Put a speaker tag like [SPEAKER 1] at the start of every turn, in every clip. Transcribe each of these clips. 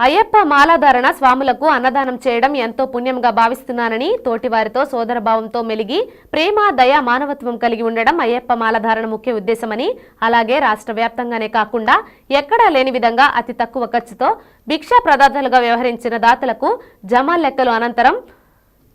[SPEAKER 1] అయ్యప్ప మాలాధారణ స్వాములకు అన్నదానం చేయడం ఎంతో పుణ్యంగా భావిస్తున్నానని తోటివారితో సోదరభావంతో మెలిగి ప్రేమ దయ మానవత్వం కలిగి ఉండడం అయ్యప్ప మాలధారణ ముఖ్య ఉద్దేశమని అలాగే రాష్ట్ర వ్యాప్తంగానే కాకుండా ఎక్కడా లేని విధంగా అతి తక్కువ ఖర్చుతో భిక్షా ప్రదాతలుగా వ్యవహరించిన దాతలకు జమా లెక్కలు అనంతరం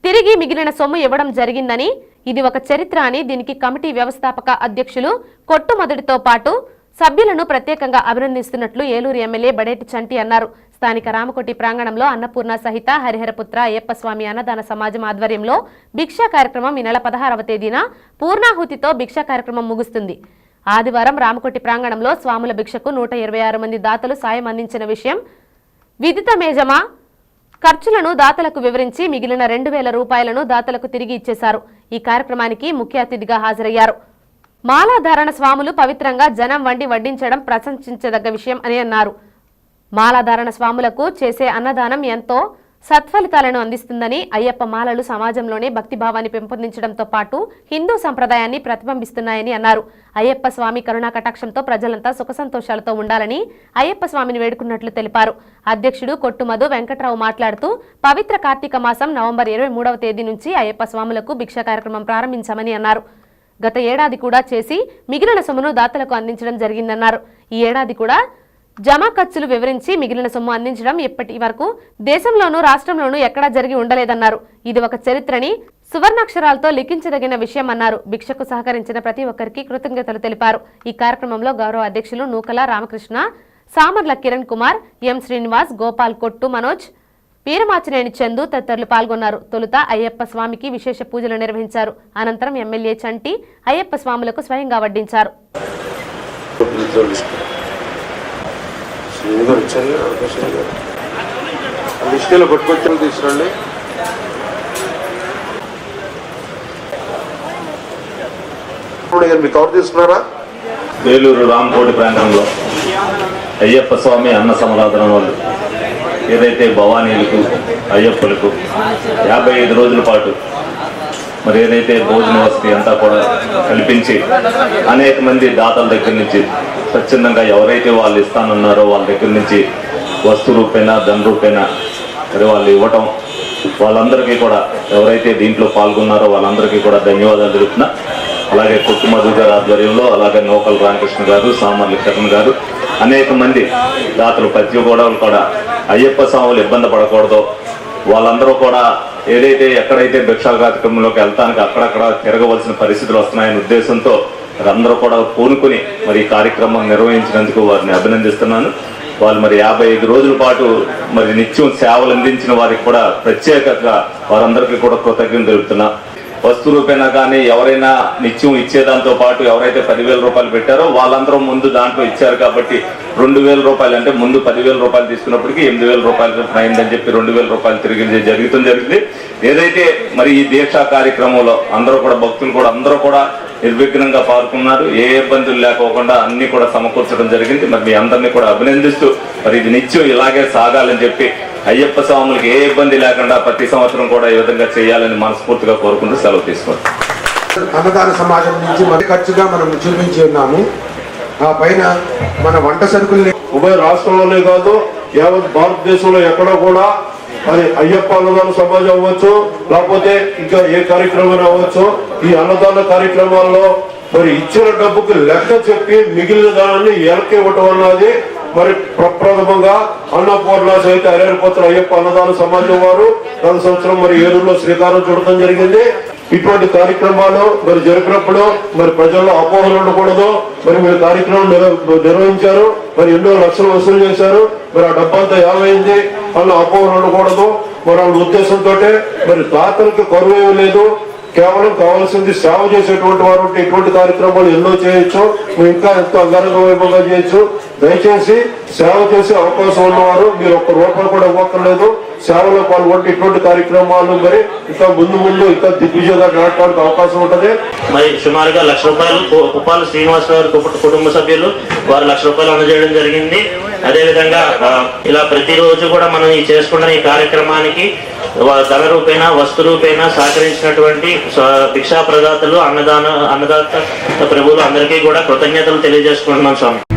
[SPEAKER 1] తిరిగి మిగిలిన సొమ్ము ఇవ్వడం జరిగిందని ఇది ఒక చరిత్ర అని దీనికి కమిటీ వ్యవస్థాపక అధ్యక్షులు కొట్టుమొదటితో పాటు సభ్యులను ప్రత్యేకంగా అభినందిస్తున్నట్లు ఏలూరు ఎమ్మెల్యే బడేటి చంటి అన్నారు. స్థానిక రామకోటి ప్రాంగణంలో అన్నపూర్ణ సహిత హరిహరపుత్ర అయ్యప్పస్వామి అన్నదాన సమాజం ఆధ్వర్యంలో భిక్షా కార్యక్రమం ఈ నెల పదహారవ తేదీన పూర్ణాహుతితో భిక్షా కార్యక్రమం ముగుస్తుంది. ఆదివారం రామకోటి ప్రాంగణంలో స్వాముల భిక్షకు నూట ఇరవై ఆరు మంది దాతలు సాయం అందించిన విషయం విదిత మేజమా ఖర్చులను దాతలకు వివరించి మిగిలిన రెండు వేల రూపాయలను దాతలకు తిరిగి ఇచ్చేశారు. ఈ కార్యక్రమానికి ముఖ్య అతిథిగా హాజరయ్యారు. మాలాధారణ స్వాములు పవిత్రంగా జనం వండి వడ్డించడం ప్రశంసించదగ్గ విషయం అని అన్నారు. మాలాధారణ స్వాములకు చేసే అన్నదానం ఎంతో సత్ఫలితాలను అందిస్తుందని అయ్యప్ప మాలలు సమాజంలోనే భక్తిభావాన్ని పెంపొందించడంతో పాటు హిందూ సంప్రదాయాన్ని ప్రతిబింబిస్తున్నాయని అన్నారు. అయ్యప్ప స్వామి కరుణా కటాక్షంతో ప్రజలంతా సుఖ సంతోషాలతో ఉండాలని అయ్యప్ప స్వామిని వేడుకున్నట్లు తెలిపారు. అధ్యక్షుడు కొట్టుమధు వెంకట్రావు మాట్లాడుతూ పవిత్ర కార్తీక మాసం నవంబర్ ఇరవై మూడవ తేదీ నుంచి అయ్యప్ప స్వాములకు భిక్ష కార్యక్రమం ప్రారంభించామని అన్నారు. గత ఏడాది కూడా చేసి మిగిలిన సొమ్మును దాతలకు అందించడం జరిగిందన్నారు. ఈ ఏడాది కూడా జమా ఖర్చులు వివరించి మిగిలిన సొమ్ము అందించడం ఇప్పటి వరకు దేశంలోనూ రాష్ట్రంలోనూ ఎక్కడా జరిగి ఉండలేదన్నారు. ఇది ఒక చరిత్రని సువర్ణాక్షరాలతో లిఖించదగిన విషయం అన్నారు. భిక్షకు సహకరించిన ప్రతి ఒక్కరికి కృతజ్ఞతలు తెలిపారు. ఈ కార్యక్రమంలో గౌరవ అధ్యక్షులు నూకల రామకృష్ణ సామర్ల కిరణ్ కుమార్ ఎం శ్రీనివాస్ గోపాల్ కొట్టు మనోజ్ వీరమాచినేని చందు తదితరులు పాల్గొన్నారు. తొలుత అయ్యప్ప స్వామికి విశేష పూజలు నిర్వహించారు. అనంతరం ఎమ్మెల్యే చంటి అయ్యప్ప స్వాములకు స్వయంగా వడ్డించారు.
[SPEAKER 2] వేలూరు ప్రాంతంలో అయ్యప్ప స్వామి అన్న సమరాధన వాళ్ళు. ఏదైతే భవానీలకు అయ్యప్పలకు యాభై ఐదు రోజుల పాటు మరి ఏదైతే భోజన వసతి అంతా కూడా కల్పించి అనేక మంది దాతల దగ్గర నుంచి స్వచ్ఛందంగా ఎవరైతే వాళ్ళు ఇస్తానన్నారో వాళ్ళ దగ్గర నుంచి వస్తు రూపేనా ధన రూపేనా మరి వాళ్ళు ఇవ్వటం వాళ్ళందరికీ కూడా ఎవరైతే దీంట్లో పాల్గొన్నారో వాళ్ళందరికీ కూడా ధన్యవాదాలు తెలుపుతున్నా. అలాగే కొట్టు మధు గారి ఆధ్వర్యంలో అలాగే నోకల్ రామకృష్ణ గారు సామర్ల కరణ్ గారు అనేక మంది దాతలు ప్రతి గోడవలు కూడా అయ్యప్ప స్వాములు ఇబ్బంది పడకూడదు. వాళ్ళందరూ కూడా ఏదైతే ఎక్కడైతే భిక్షా కార్యక్రమంలోకి వెళ్తానికి అక్కడక్కడ తిరగవలసిన పరిస్థితులు వస్తున్నాయనే ఉద్దేశంతో అందరూ కూడా పూనుకుని మరి ఈ కార్యక్రమం నిర్వహించినందుకు వారిని అభినందిస్తున్నాను. వాళ్ళు మరి యాభై ఐదు రోజుల పాటు మరి నిత్యం సేవలు అందించిన వారికి కూడా ప్రత్యేకంగా వారందరికీ కూడా కృతజ్ఞతలు తెలుపుతున్నా. వస్తు రూపేనా కానీ ఎవరైనా నిత్యం ఇచ్చేదాంతో పాటు ఎవరైతే పదివేల రూపాయలు పెట్టారో వాళ్ళందరూ ముందు దాంట్లో ఇచ్చారు కాబట్టి రెండు వేల రూపాయలు అంటే ముందు పదివేల రూపాయలు తీసుకున్నప్పటికీ ఎనిమిది వేల రూపాయలు అయిందని చెప్పి రెండు వేల రూపాయలు తిరిగి జరుగుతుంది. జరిగింది. ఏదైతే మరి ఈ దీక్షా కార్యక్రమంలో అందరూ కూడా భక్తులు కూడా అందరూ కూడా నిర్విఘ్నంగా పాల్గొన్నారు. ఏ ఇబ్బందులు లేకోకుండా అన్ని కూడా సమకూర్చడం జరిగింది. మరి మీ అందరినీ కూడా అభినందిస్తూ మరి ఇది నిత్యం ఇలాగే సాగాలని చెప్పి అయ్యప్ప స్వాములకి ఏ ఇబ్బంది లేకుండా ప్రతి సంవత్సరం కూడా ఈ విధంగా చేయాలని మనస్ఫూర్తిగా కోరుకుంటూ సెలవు తీసుకుంటాం
[SPEAKER 3] అన్నదాన సమాజం నుంచి మరి ఖర్చుగా మనం చూపించి ఉన్నాము. ఆ పైన మన వంట సరుకుల్ని
[SPEAKER 4] ఉభయ రాష్ట్రంలోనే కాదు యావత్ భారతదేశంలో ఎక్కడ కూడా అది అయ్యప్ప అన్నదాన సమాజం అవ్వచ్చు లేకపోతే ఇంకా ఏ కార్యక్రమం అవ్వచ్చు. ఈ అన్నదాన కార్యక్రమాల్లో మరి ఇచ్చిన డబ్బుకి లెక్క చెప్పి మిగిలిన దానాన్ని ఎలకి ఇవ్వటం అన్నది మరి ప్రప్రథమంగా అన్నపూర్ణ సహిత హరిహరపుత్ర అయ్యప్ప అన్నదాన సమాజం వారు గత సంవత్సరం మరి ఏలూరులో శ్రీకారం చూడటం జరిగింది. ఇటువంటి కార్యక్రమాలు మరి జరిపినప్పుడు మరి ప్రజల్లో అపోహలు ఉండకూడదు. మరి మీరు కార్యక్రమం నిర్వహించారు. మరి ఎన్నో లక్షలు వసూలు చేశారు. మరి ఆ డబ్బంతా ఏమైంది వాళ్ళు అపోహలు ఉండకూడదు. మరి ఆ ఉద్దేశంతో మరి దాతలకు కరువు లేదు. కేవలం కావాల్సింది సేవ చేసేటువంటి వారు ఉంటే ఇటువంటి కార్యక్రమాలు ఎన్నో చేయొచ్చు మీరు ఇంకా ఎంతో అంగరంగ వైభవంగా చేయొచ్చు. దయచేసి సేవ చేసే అవకాశం ఉన్నవారు మీరు ఒక్క రూపాయలు కూడా ఇవ్వక్కర్లేదు. సేవలో పాల్గొంటే ఇటువంటి కార్యక్రమాలు మరి ఇంకా ముందు ముందు ఇంకా దిగ్విజయంగా నాటడానికి అవకాశం ఉంటది.
[SPEAKER 5] మరి సుమారుగా లక్ష రూపాయలు కుప్పాల శ్రీనివాస్ గారి కుటుంబ- కుటుంబ సభ్యులు వారు లక్ష రూపాయలు అందజేయడం జరిగింది. అదే విధంగా ఇలా ప్రతిరోజు కూడా మనం ఈ చేసుకున్న ఈ కార్యక్రమానికి ధన రూపేణ వస్తు రూపేణ సహకరించినటువంటి భిక్షా ప్రదాతలు అన్నదాన అన్నదాత ప్రభువులు అందరికీ కూడా కృతజ్ఞతలు తెలియజేసుకుంటున్నాం స్వామి.